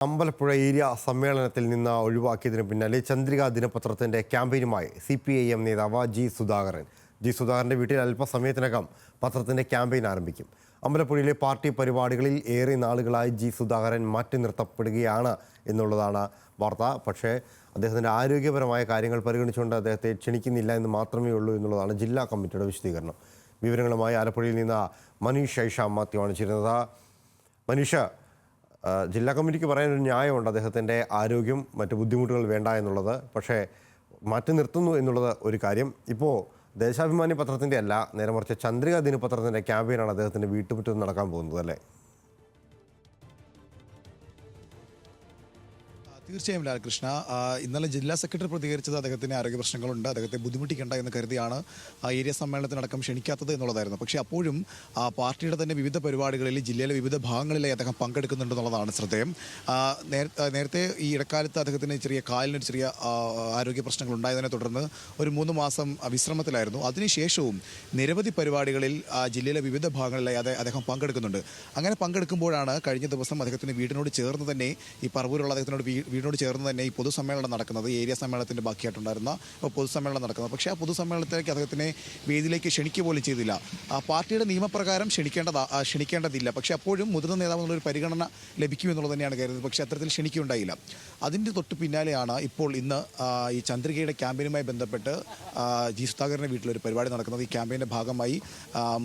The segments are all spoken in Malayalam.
അമ്പലപ്പുഴ ഏരിയ സമ്മേളനത്തിൽ നിന്ന് ഒഴിവാക്കിയതിനു പിന്നാലെ ചന്ദ്രിക ദിനപത്രത്തിന്റെ ക്യാമ്പയിനുമായി സി പി ഐ എം നേതാവ് ജി സുധാകരൻ. ജി സുധാകരന്റെ വീട്ടിൽ അല്പസമയത്തിനകം പത്രത്തിന്റെ ക്യാമ്പയിൻ ആരംഭിക്കും. അമ്പലപ്പുഴയിലെ പാർട്ടി പരിപാടികളിൽ ഏറെ നാളുകളായി ജി സുധാകരൻ മാറ്റി നിർത്തപ്പെടുകയാണ് എന്നുള്ളതാണ് വാർത്ത. പക്ഷേ അദ്ദേഹത്തിന്റെ ആരോഗ്യപരമായ കാര്യങ്ങൾ പരിഗണിച്ചുകൊണ്ട് അദ്ദേഹത്തെ ക്ഷണിക്കുന്നില്ല എന്ന് മാത്രമേ ഉള്ളൂ എന്നുള്ളതാണ് ജില്ലാ കമ്മിറ്റിയുടെ വിശദീകരണം. വിവരങ്ങളുമായി ആലപ്പുഴയിൽ നിന്ന് മനീഷ് ഐഷ മാത്യുവാണ് ചേരുന്നത്. മനീഷ ജില്ലാ കമ്മിറ്റിക്ക് പറയാനൊരു ന്യായമുണ്ട്. അദ്ദേഹത്തിന്റെ ആരോഗ്യം മറ്റ് ബുദ്ധിമുട്ടുകൾ വേണ്ട എന്നുള്ളത്. പക്ഷേ മാറ്റി നിർത്തുന്നു എന്നുള്ളത് ഒരു കാര്യം. ഇപ്പോൾ ദേശാഭിമാനി പത്രത്തിന്റെ അല്ല നേരെ മറിച്ച് ചന്ദ്രിക ദിനപത്രത്തിന്റെ ക്യാമ്പയിനാണ് അദ്ദേഹത്തിന്റെ വീട്ടുമുറ്റത്ത് നടക്കാൻ പോകുന്നത് അല്ലേ? തീർച്ചയായും ലാൽകൃഷ്ണ ഇന്നലെ ജില്ലാ സെക്രട്ടറി പ്രതികരിച്ചത് അദ്ദേഹത്തിന് ആരോഗ്യ പ്രശ്നങ്ങളുണ്ട്. അദ്ദേഹത്തെ ബുദ്ധിമുട്ടിക്കേണ്ട എന്ന് കരുതിയാണ് ആ ഏരിയ സമ്മേളനത്തിനടക്കം ക്ഷണിക്കാത്തത് എന്നുള്ളതായിരുന്നു. പക്ഷേ അപ്പോഴും ആ പാർട്ടിയുടെ തന്നെ വിവിധ പരിപാടികളിൽ ജില്ലയിലെ വിവിധ ഭാഗങ്ങളിലായി അദ്ദേഹം പങ്കെടുക്കുന്നുണ്ട് എന്നുള്ളതാണ് ശ്രദ്ധേയം. നേരത്തെ ഈ ഇടക്കാലത്ത് അദ്ദേഹത്തിന് ചെറിയ കാലിനൊരു ചെറിയ ആരോഗ്യ പ്രശ്നങ്ങൾ ഉണ്ടായതിനെ തുടർന്ന് ഒരു മൂന്ന് മാസം വിശ്രമത്തിലായിരുന്നു. അതിനുശേഷവും നിരവധി പരിപാടികളിൽ ജില്ലയിലെ വിവിധ ഭാഗങ്ങളിലായി അദ്ദേഹം പങ്കെടുക്കുന്നുണ്ട്. അങ്ങനെ പങ്കെടുക്കുമ്പോഴാണ് കഴിഞ്ഞ ദിവസം അദ്ദേഹത്തിന് വീടിനോട് ചേർന്ന് തന്നെ ഈ പറവൂരുള്ള അദ്ദേഹത്തിനോട് വീടിനോട് ചേർന്ന് തന്നെ ഈ പൊതുസമ്മേളനം നടക്കുന്നത് ഏരിയ സമ്മേളനത്തിന്റെ ബാക്കിയായിട്ടുണ്ടായിരുന്ന പൊതുസമ്മേളനം നടക്കുന്നത്. പക്ഷേ ആ പൊതുസമ്മേളനത്തിലേക്ക് അദ്ദേഹത്തിനെ വേദിയിലേക്ക് ക്ഷണിക്കുക പോലും ചെയ്തില്ല. ആ പാർട്ടിയുടെ നിയമപ്രകാരം ക്ഷണിക്കേണ്ടതാ ക്ഷണിക്കേണ്ടതില്ല. പക്ഷേ അപ്പോഴും മുതിർന്ന നേതാവ് എന്നുള്ളൊരു പരിഗണന ലഭിക്കുമെന്നുള്ളത് തന്നെയാണ് കരുതുന്നത്. പക്ഷേ അത്തരത്തിൽ ക്ഷണിക്കുകയുണ്ടായില്ല. അതിന്റെ തൊട്ട് പിന്നാലെയാണ് ഇപ്പോൾ ഇന്ന് ഈ ചന്ദ്രികയുടെ ക്യാമ്പയിനുമായി ബന്ധപ്പെട്ട് ജി സുധാകരന്റെ വീട്ടിലൊരു പരിപാടി നടക്കുന്നത്. ഈ ക്യാമ്പയിന്റെ ഭാഗമായി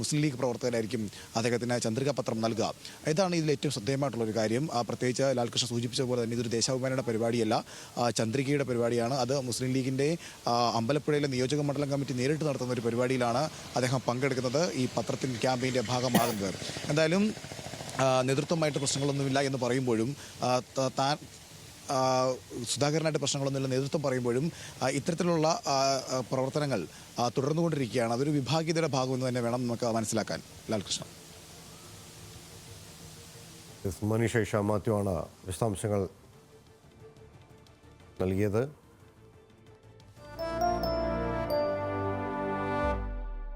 മുസ്ലിം ലീഗ് പ്രവർത്തകരായിരിക്കും അദ്ദേഹത്തിന് ചന്ദ്രിക പത്രം നൽകുക. ഇതാണ് ഇതിൽ ഏറ്റവും ശ്രദ്ധേയമായിട്ടുള്ള ഒരു കാര്യം പ്രത്യേകിച്ച് ലാൽകൃഷ്ണ സൂചിപ്പിച്ച പോലെ തന്നെ ഇതൊരു ദേശാഭിമാനിയുടെ പരിപാടിയല്ല. ചന്ദ്രികയുടെ പരിപാടിയാണ്. അത് മുസ്ലിം ലീഗിന്റെ അമ്പലപ്പുഴയിലെ നിയോജക മണ്ഡലം കമ്മിറ്റി നേരിട്ട് നടത്തുന്ന ഒരു പരിപാടിയിലാണ് അദ്ദേഹം പങ്കെടുക്കുന്നത്. ഈ പത്രത്തിൽ ക്യാമ്പയിന്റെ ഭാഗമാകുന്നത്. എന്തായാലും നേതൃത്വമായിട്ട് പ്രശ്നങ്ങളൊന്നുമില്ല എന്ന് പറയുമ്പോഴും താൻ സുധാകരനായിട്ട് പ്രശ്നങ്ങളൊന്നുമില്ല നേതൃത്വം പറയുമ്പോഴും ഇത്തരത്തിലുള്ള പ്രവർത്തനങ്ങൾ തുടർന്നുകൊണ്ടിരിക്കുകയാണ്. അതൊരു വിഭാഗീയതയുടെ ഭാഗമെന്ന് തന്നെ വേണം നമുക്ക് മനസ്സിലാക്കാൻ. ലാൽകൃഷ്ണൻ. മനീഷ് ഐഷ മാത്യുവാണ് വിശദാംശങ്ങൾ നൽകിയത്.